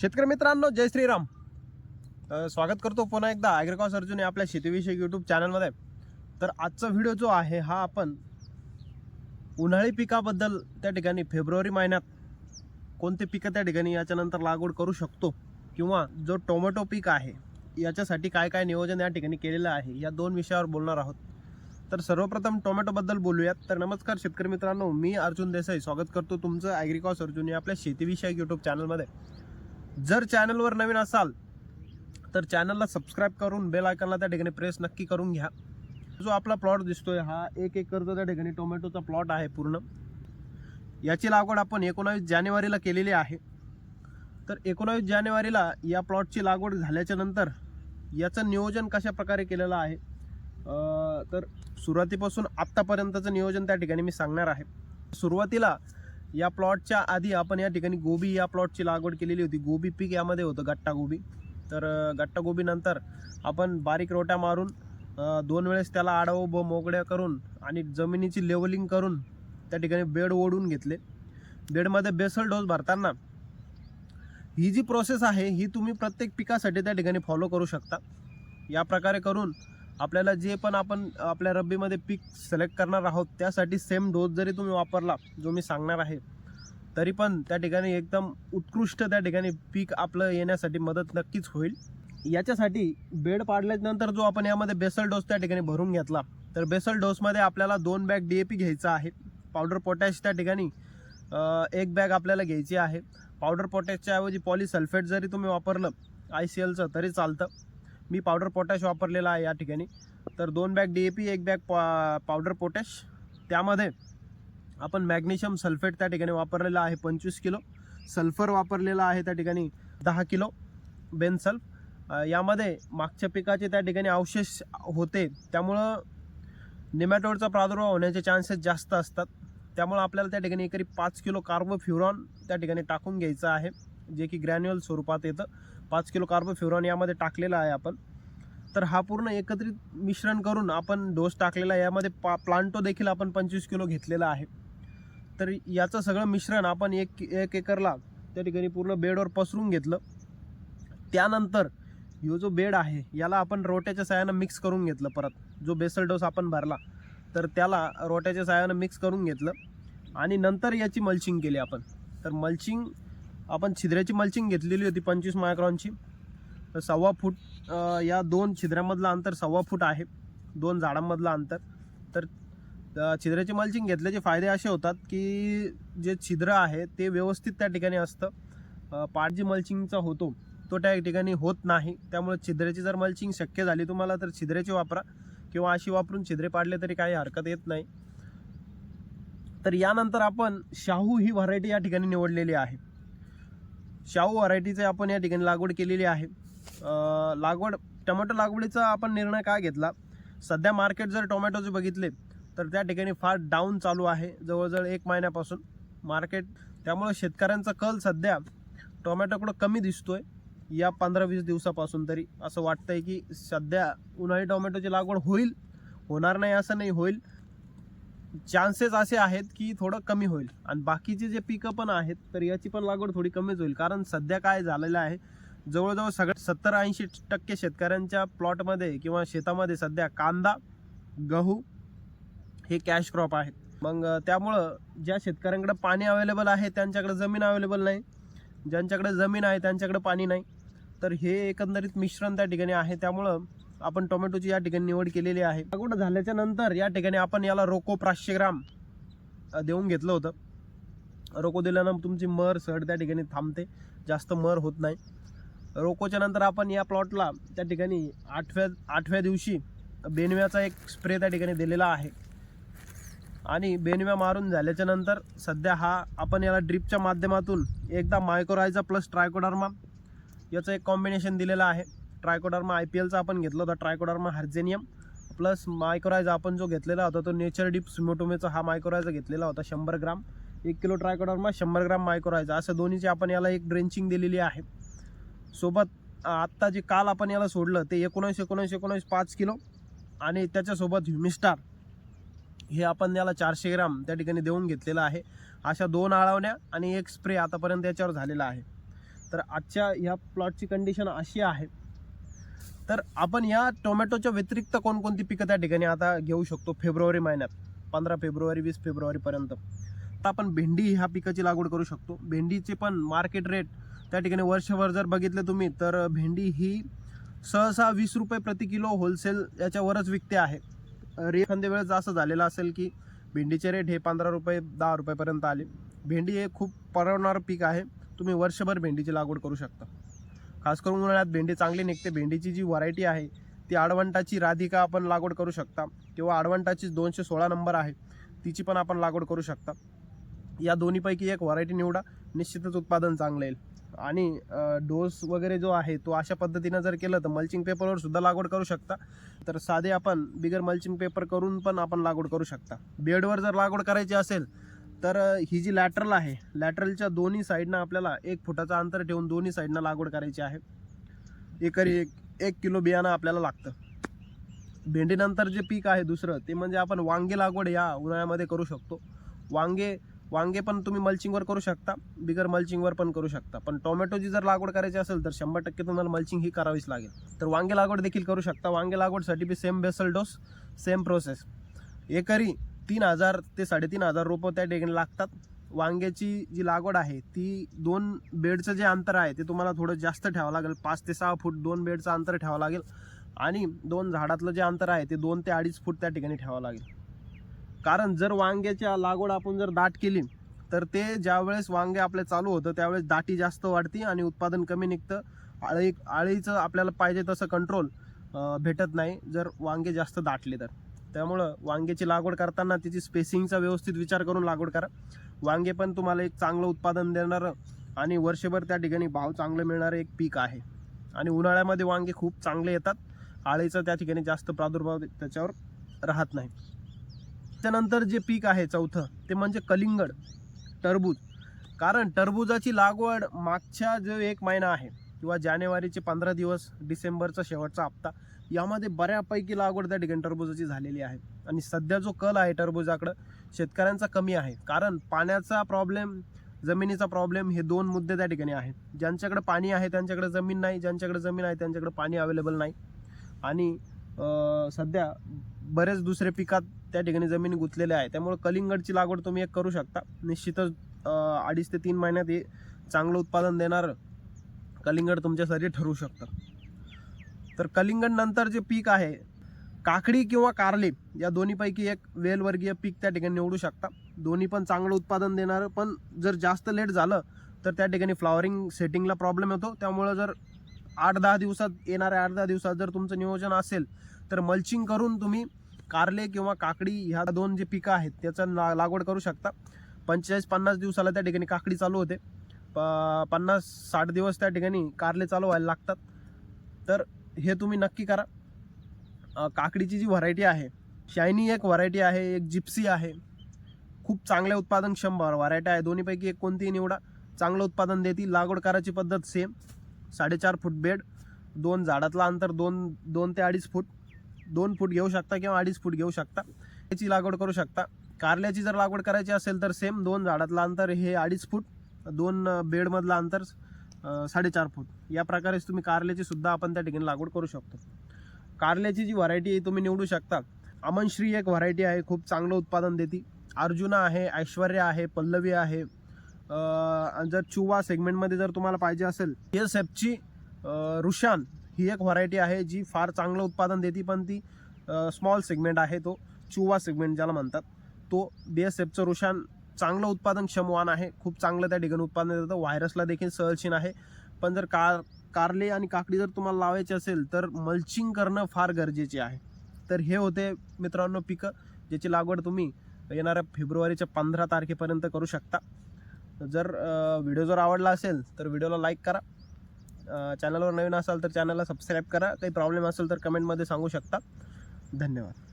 शेतकरी मित्रांनो जय श्रीराम. स्वागत करतो पुन्हा एकदा ॲग्रिकॉस अर्जुन या आपल्या शेतीविषयक यूट्यूब चॅनलमध्ये तर आजचा व्हिडिओ जो आहे हा आपण उन्हाळी पिकाबद्दल त्या ठिकाणी फेब्रुवारी महिन्यात कोणते पिकं त्या ठिकाणी याच्यानंतर लागवड करू शकतो किंवा जो टोमॅटो पीक आहे याच्यासाठी काय काय नियोजन या ठिकाणी केलेलं आहे या दोन विषयावर बोलणार आहोत. तर सर्वप्रथम टोमॅटोबद्दल बोलूयात. तर नमस्कार शेतकरी मित्रांनो मी अर्जुन देसाई. स्वागत करतो तुमचं ॲग्रिकॉस अर्जुन या आपल्या शेतीविषयक यूट्यूब चॅनलमध्ये जर चॅनलवर नवीन असाल तर चॅनलला सबस्क्राईब करून बेल आयकॉनला त्या ठिकाणी प्रेस नक्की करून घ्या. जो आपला प्लॉट दिसतोय हा एक एकरचा त्या ठिकाणी टोमॅटोचा प्लॉट आहे पूर्ण. याची लागवड आपण एकोणावीस जानेवारीला केलेली आहे. तर एकोणावीस जानेवारीला या प्लॉटची लागवड झाल्याच्यानंतर याचं नियोजन कशा प्रकारे केलेलं आहे? तर सुरुवातीपासून आत्तापर्यंतचं नियोजन त्या ठिकाणी मी सांगणार आहे. सुरुवातीला या प्लॉटच्या आधी आपण या ठिकाणी गोबी या प्लॉटची लागवड केलेली होती. गोबी पीक यामध्ये होतं गट्टा गोबी. तर गट्टा गोबीनंतर आपण बारीक रोट्या मारून दोन वेळेस त्याला आडवं ब मोकड्या करून आणि जमिनीची लेवलिंग करून त्या ठिकाणी बेड ओढून घेतले. बेडमध्ये बेसल डोस भरताना ही जी प्रोसेस आहे ही तुम्ही प्रत्येक पिकासाठी त्या ठिकाणी फॉलो करू शकता. या प्रकारे करून आपल्याला जे पण आपण आपल्या रब्बीमध्ये पीक सिलेक्ट करणार आहोत त्यासाठी सेम डोस जरी तुम्ही वापरला जो मी सांगणार आहे तरी पण त्या ठिकाणी एकदम उत्कृष्ट त्या ठिकाणी पीक आपलं येण्यासाठी मदत नक्कीच होईल. याच्यासाठी बेड पाडल्यानंतर जो आपण यामध्ये बेसल डोस त्या ठिकाणी भरून घेतला तर बेसल डोसमध्ये आपल्याला दोन बॅग डी ए पी घ्यायचा आहे. पावडर पोटॅश त्या ठिकाणी एक बॅग आपल्याला घ्यायची आहे. पावडर पोटॅशच्या ऐवजी पॉलिसल्फेट जरी तुम्ही वापरलं आय सी एलचं तरी चालतं. मी पावडर पोटॅश वापरलेला आहे या ठिकाणी. तर दोन बॅग डी ए पी एक बॅग पा पावडर पोटॅश त्यामध्ये आपण मॅग्नेशियम सल्फेट त्या ठिकाणी वापरलेला आहे पंचवीस किलो. सल्फर वापरलेला आहे त्या ठिकाणी दहा किलो बेनसल्फ यामध्ये मागच्या पिकाचे त्या ठिकाणी अवशेष होते. त्यामुळं निमॅटोडचा प्रादुर्भाव होण्याचे चान्सेस जास्त असतात. त्यामुळं आपल्याला त्या ठिकाणी एकरी पाच किलो कार्बोफ्युरॉन त्या ठिकाणी टाकून घ्यायचं आहे. जे की ग्रॅन्युअल स्वरूपात येतं. पाच किलो कार्बोफ्युरॉन यामध्ये टाकलेलं आहे आपण. तर हा पूर्ण एकत्रित मिश्रण करून आपण डोस टाकलेला आहे. यामध्ये पा प्लांटो देखील आपण पंचवीस किलो घेतलेला आहे. तर याचं सगळं मिश्रण आपण एक एक एकरला त्या ठिकाणी पूर्ण बेडवर पसरून घेतलं. त्यानंतर यो जो बेड आहे याला आपण रोट्याच्या साह्यानं मिक्स करून घेतलं परत. जो बेसल डोस आपण भरला तर त्याला रोट्याच्या साह्यानं मिक्स करून घेतलं. आणि नंतर याची मल्चिंग केली आपण. तर मल्चिंग आपण छिद्राची मल्चिंग घेतलेली होती पंचवीस मायक्रॉनची तर सव्वा फूट या दोन छिद्रामधलं अंतर सव्वा फूट आहे. दोन झाडांमधलं अंतर. तर छिद्राचे मल्चिंग घेतल्याचे फायदे असे होतात की जे छिद्र आहे ते व्यवस्थित त्या ठिकाणी असतं. पाट जे मल्चिंगचा होतो तो त्या ठिकाणी होत नाही. त्यामुळे छिद्राची जर मल्चिंग शक्य झाली तुम्हाला तर छिद्राची वापरा किंवा अशी वापरून छिद्रे पाडले तरी काही हरकत येत नाही. तर यानंतर आपण शाहू ही व्हरायटी या ठिकाणी निवडलेली आहे. शाहू व्हरायटीचे आपण या ठिकाणी लागवड केलेली आहे. लागवड टोमॅटो लागवडीचा आपण निर्णय काय घेतला? सध्या मार्केट जर टोमॅटोचे बघितले तर त्या ठिकाणी फार डाऊन चालू आहे. जवळजवळ एक महिन्यापासून मार्केट त्यामुळे शेतकऱ्यांचा कल सध्या टोमॅटोकडं कमी दिसतोय. या पंधरा वीस दिवसापासून तरी असं वाटतंय की सध्या उन्हाळी टोमॅटोची लागवड होईल होणार नाही असं नाही होईल. चान्सेस असे आहेत की थोडं कमी होईल. आणि बाकीचे जे पिकं पण आहेत तर याची पण लागवड थोडी कमीच होईल. कारण सध्या काय झालेलं आहे जवळजवळ सगळ्या सत्तर ऐंशी टक्के शेतकऱ्यांच्या प्लॉटमध्ये किंवा शेतामध्ये सध्या कांदा गहू हे कॅश क्रॉप आहेत. मग त्यामुळं ज्या शेतकऱ्यांकडे पाणी अवेलेबल आहे त्यांच्याकडे जमीन अवेलेबल नाही. ज्यांच्याकडे जमीन आहे त्यांच्याकडे पाणी नाही. तर हे एकंदरीत मिश्रण त्या ठिकाणी आहे. त्यामुळं आपण टोमॅटोची या ठिकाणी निवड केलेली आहे. लागवड झाल्याच्यानंतर या ठिकाणी आपण याला रोको पाचशे ग्राम देऊन घेतलं होतं. रोको दिल्यानं तुमची मर सड त्या ठिकाणी थांबते. जास्त मर होत नाही. रोकोच्या नंतर आपण या प्लॉटला त्या ठिकाणी आठव्या आठव्या दिवशी बेनव्याचा एक स्प्रे त्या ठिकाणी दिलेला आहे. आणि बेनव्या मारून झाल्याच्यानंतर सध्या हा आपण याला ड्रिपच्या माध्यमातून एकदा मायक्रोरायझा प्लस ट्रायकोडर्मा याचं एक कॉम्बिनेशन दिलेलं आहे. ट्रायकोडर्मा आय पी एलचा आपण घेतला होता ट्रायकोडर्मा हार्जेनियम प्लस मायक्रोरायझा आपण जो घेतलेला होता तो नेचर डिप सुमोटोमेचा हा मायक्रोरायझा घेतलेला होता शंभर ग्राम. एक किलो ट्रायकोडर्मा शंभर ग्राम मायक्रोरायझा असं दोन्हीची आपण याला एक ड्रेंचिंग दिलेली आहे. सोबत आत्ता जे काल आपण याला सोडलं ते एकोणीस एकोणीस एकोणीस पाच किलो आणि त्याच्यासोबत ह्युमिस्टार हे आपण याला चारशे ग्राम त्या ठिकाणी देऊन घेतलेलं आहे. अशा दोन आळवण्या आणि एक स्प्रे आतापर्यंत याच्यावर झालेला आहे. तर आजच्या ह्या प्लॉटची कंडिशन अशी आहे. तर आपण या टोमॅटोच्या व्यतिरिक्त कोणकोणती पिकं त्या ठिकाणी आता घेऊ शकतो फेब्रुवारी महिन्यात? पंधरा फेब्रुवारी वीस फेब्रुवारीपर्यंत तर आपण भेंडी ह्या पिकाची लागवड करू शकतो. भेंडीचे पण मार्केट रेट त्या ठिकाणी वर्षभर जर बघितलं तुम्ही तर भेंडी ही सहसा वीस रुपये प्रति किलो होलसेल याच्यावरच विकते आहे. रे एखाद्या वेळेस असं झालेलं असेल की भेंडीचे रेट हे पंधरा रुपये दहा रुपयेपर्यंत आले. भेंडी हे खूप परवणारं पीक आहे. तुम्ही वर्षभर भेंडीची लागवड करू शकता. खास करून उन्हाळ्यात भेंडी चांगली निघते. भेंडीची जी व्हरायटी आहे ती आडवंटाची राधिका आपण लागवड करू शकता किंवा आडवंटाची दोनशे सोळा नंबर आहे तिची पण आपण लागवड करू शकता. या दोन्हीपैकी एक व्हरायटी निवडा. निश्चितच उत्पादन चांगलं येईल. आणि डोस वगैरे जो आहे तो अशा पद्धतीनं जर केलं तर मल्चिंग पेपरवर सुद्धा लागवड करू शकता. तर साधे आपण बिगर मल्चिंग पेपर करून पण आपण लागवड करू शकता. बेडवर जर लागवड करायची असेल तर ही जी लॅटरल आहे लॅटरलच्या दोन्ही साईडनं आपल्याला एक फुटाचं अंतर ठेवून दोन्ही साईडनं लागवड करायची आहे. एकरी एक एक किलो बियाणं आपल्याला लागतं. भेंडीनंतर जे पीक आहे दुसरं ते म्हणजे आपण वांगे लागवड या उन्हाळ्यामध्ये करू शकतो. वांगे वांगे पण तुम्ही मल्चिंगवर करू शकता बिगर मल्चिंगवर पण करू शकता. पण टोमॅटोची जर लागवड करायची असेल तर शंभर टक्के तुम्हाला मल्चिंग ही करावीच लागेल. तर वांगे लागवड देखील करू शकता. वांगे लागवडसाठी बी same basal dose same process एकरी तीन हजार ते साडेतीन हजार रोपं त्या ठिकाणी लागतात. वांग्याची जी लागवड आहे ती दोन बेडचं जे अंतर आहे ते तुम्हाला थोडं जास्त ठेवावं लागेल. पाच ते सहा फूट दोन बेडचं अंतर ठेवावं लागेल. आणि दोन झाडातलं जे अंतर आहे ते दोन ते अडीच फूट त्या ठिकाणी ठेवावं लागेल. कारण जर वांग्याच्या लागवड आपण जर दाट केली तर ते ज्यावेळेस वांगे आपले चालू होतं त्यावेळेस दाटी जास्त वाढती आणि उत्पादन कमी निघतं. आळी आळीचं आपल्याला पाहिजे तसं कंट्रोल भेटत नाही जर वांगे जास्त दाटले तर. त्यामुळं वांग्याची लागवड करताना त्याची स्पेसिंगचा व्यवस्थित विचार करून लागवड करा. वांगे पण तुम्हाला एक चांगलं उत्पादन देणारं आणि वर्षभर त्या ठिकाणी भाव चांगलं मिळणारं एक पीक आहे. आणि उन्हाळ्यामध्ये वांगे खूप चांगले येतात. आळीचा त्या ठिकाणी जास्त प्रादुर्भाव त्याच्यावर राहत नाही. त्यानंतर जे पीक आहे चौथं ते म्हणजे कलिंगड टरबूज. कारण टरबूजाची लागवड मागच्या जो एक महिना आहे किंवा जानेवारीचे पंधरा दिवस डिसेंबरचा शेवटचा हप्ता यामध्ये बऱ्यापैकी लागवड त्या ठिकाणी टरबुजाची झालेली आहे. आणि सध्या जो कल आहे टरबुजाकडं शेतकऱ्यांचा कमी आहे. कारण पाण्याचा प्रॉब्लेम जमिनीचा प्रॉब्लेम हे दोन मुद्दे त्या ठिकाणी आहेत. ज्यांच्याकडे पाणी आहे त्यांच्याकडे जमीन नाही. ज्यांच्याकडे जमीन आहे त्यांच्याकडे पाणी अवेलेबल नाही. आणि सध्या बरेच दुसरे पिकात त्या ठिकाणी जमीन गुंतलेल्या आहे. त्यामुळे कलिंगडची लागवड तुम्ही एक करू शकता. निश्चितच अडीच ते तीन महिन्यात हे चांगलं उत्पादन देणारं कलिंगड तुमच्यासाठी ठरू शकतं. तर कलिंगड नंतर जे पीक आहे काकडी किंवा कारले या दोन्हीपैकी एक वेलवर्गीय पीक त्या ठिकाणी निवडू शकता. दोन्ही पण चांगलं उत्पादन देणारं पण जर जास्त लेट झालं तर त्या ठिकाणी फ्लॉवरिंग सेटिंगला प्रॉब्लेम येतो. त्यामुळं जर आठ दहा दिवसात येणाऱ्या आठ दहा दिवसात जर तुमचं नियोजन असेल तर मल्चिंग करून तुम्ही कारले किंवा काकडी ह्या दोन जे पिकं आहेत त्याचं ला लागवड करू शकता. पंचेचाळीस पन्नास दिवसाला त्या ठिकाणी काकडी चालू होते. प पन्नास साठ दिवस त्या ठिकाणी कारले चालू व्हायला लागतात. तर हे तुम्ही नक्की करा. काकडीची जी व्हरायटी आहे शायनी एक व्हरायटी आहे एक जिप्सी आहे. खूप चांगल्या शंभर व्हरायटी आहे. दोन्हीपैकी एक कोणतीही निवडा. चांगलं उत्पादन देतील. लागवड करायची पद्धत सेम साडेचार फूट बेड दोन झाडातलं अंतर दोन दोन ते अडीच फूट दोन फूट घेऊ शकता किंवा अडीच फूट घेऊ शकता. याची लागवड करू शकता. कारल्याची जर लागवड करायची असेल तर सेम दोन झाडातलं अंतर हे अडीच फूट दोन बेडमधलं अंतर साडेचार फूट. या प्रकारेच तुम्ही कारल्याची सुद्धा आपण त्या ठिकाणी लागवड करू शकतो. कारल्याची जी व्हरायटी आहे तुम्ही निवडू शकता. अमनश्री एक व्हरायटी आहे खूप चांगलं उत्पादन देते. अर्जुना आहे ऐश्वर्या आहे पल्लवी आहे. जर चुवा सेगमेंटमध्ये जर तुम्हाला पाहिजे असेल एस एफची रुशान ही एक व्हरायटी आहे जी फार चांगलं उत्पादन देते पण ती स्मॉल सेगमेंट आहे तो चुवा सेगमेंट ज्याला म्हणतात. तो बी एस एफचं रुशान चांगलं उत्पादन क्षमवान आहे खूप चांगलं त्या ठिकाणी उत्पादन देतं. व्हायरसला देखील सहलशीन आहे. पण जर कार कारले आणि काकडी जर तुम्हाला लावायची असेल तर मल्चिंग करणं फार गरजेचे आहे. तर हे होते मित्रांनो पिकं ज्याची लागवड तुम्ही येणाऱ्या फेब्रुवारीच्या पंधरा तारखेपर्यंत करू शकता. जर व्हिडिओ जर आवडला असेल तर व्हिडिओला लाईक करा. चॅनलवर नवीन असाल तर चॅनलला सबस्क्राईब करा. काही प्रॉब्लेम असेल तर कमेंटमध्ये सांगू शकता. धन्यवाद.